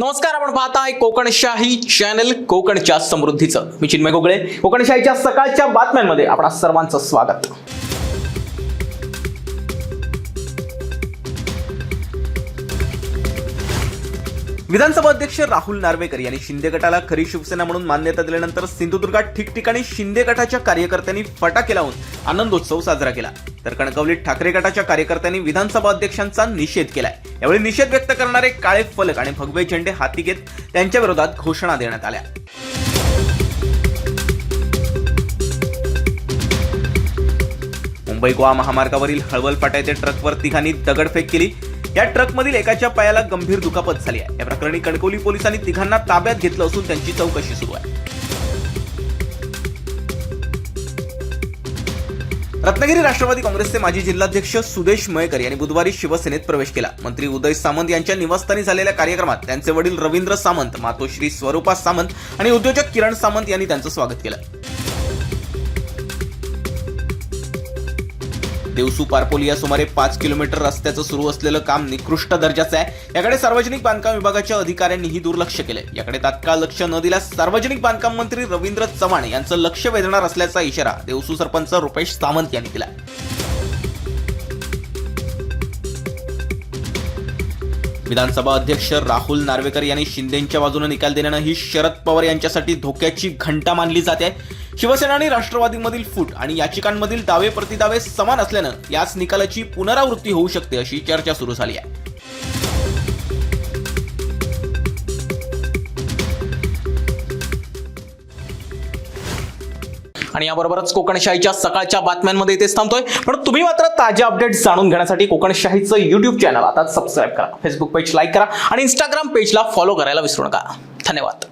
नमस्कार आपण पाहताय कोकणशाही चॅनल कोकणच्या समृद्धीचं. मी चिन्मय गोगळे. कोकणशाहीच्या सकाळच्या बातम्यांमध्ये आपणा सर्वांचं स्वागत. विधानसभा अध्यक्ष राहुल नार्वेकर यांनी शिंदे गटाला खरी शिवसेना म्हणून मान्यता दिल्यानंतर सिंधुदुर्गात ठिकठिकाणी शिंदे गटाच्या कार्यकर्त्यांनी फटाके लावून आनंदोत्सव साजरा केला. तर कणकवलीत ठाकरे गटाच्या कार्यकर्त्यांनी विधानसभा अध्यक्षांचा निषेध केलाय. यावेळी निषेध व्यक्त करणारे काळे फलक आणि भगवे झेंडे हाती घेत त्यांच्या विरोधात घोषणा देण्यात आल्या. मुंबई गोवा महामार्गावरील हळवल फाटा येथे ट्रकवर तिघांनी दगडफेक केली. या ट्रकमधील एकाच्या पायाला गंभीर दुखापत झाली आहे. या प्रकरणी कणकवली पोलिसांनी तिघांना ताब्यात घेतलं असून त्यांची चौकशी सुरू आहे. रत्नागिरी राष्ट्रवादी काँग्रेसचे माजी जिल्हाध्यक्ष सुदेश मयकर यांनी बुधवारी शिवसेनेत प्रवेश केला. मंत्री उदय सामंत यांच्या निवासस्थानी झालेल्या कार्यक्रमात त्यांचे वडील रवींद्र सामंत मातोश्री स्वरूपा सामंत आणि उद्योजक किरण सामंत यांनी त्यांचं स्वागत केलं. देवसू पारपोली या सुमारे पाच किलोमीटर रस्त्याचं सुरू असलेलं काम निकृष्ट दर्जाचं आहे. याकडे सार्वजनिक बांधकाम विभागाच्या अधिकाऱ्यांनीही दुर्लक्ष केलंय. याकडे तात्काळ लक्ष न दिल्यास सार्वजनिक बांधकाम मंत्री रवींद्र चव्हाण यांचं लक्ष वेधणार असल्याचा इशारा देवसू सरपंच रुपेश सावंत यांनी दिला विधानसभा अध्यक्ष राहुल नार्वेकर यांनी शिंदेच्या बाजूने निकाल देण्यानं ही शरद पवार यांच्यासाठी धोक्याची घंटा मानली जाते. शिवसेना आणि राष्ट्रवादीमधील फूट आणि याचिकांमधील दावे प्रतिदावे समान असल्यानं याच निकालाची पुनरावृत्ती होऊ शकते अशी चर्चा सुरू झाली आहे. आणि याबरोबरच कोकणशाहीच्या सकाळच्या बातम्यांमध्ये इथेच थांबतोय. पण तुम्ही मात्र ताज्या अपडेट्स जाणून घेण्यासाठी कोकणशाहीचं युट्यूब चॅनल आता सबस्क्राईब करा. फेसबुक पेज लाईक करा आणि इंस्टाग्राम पेजला फॉलो करायला विसरू नका. धन्यवाद.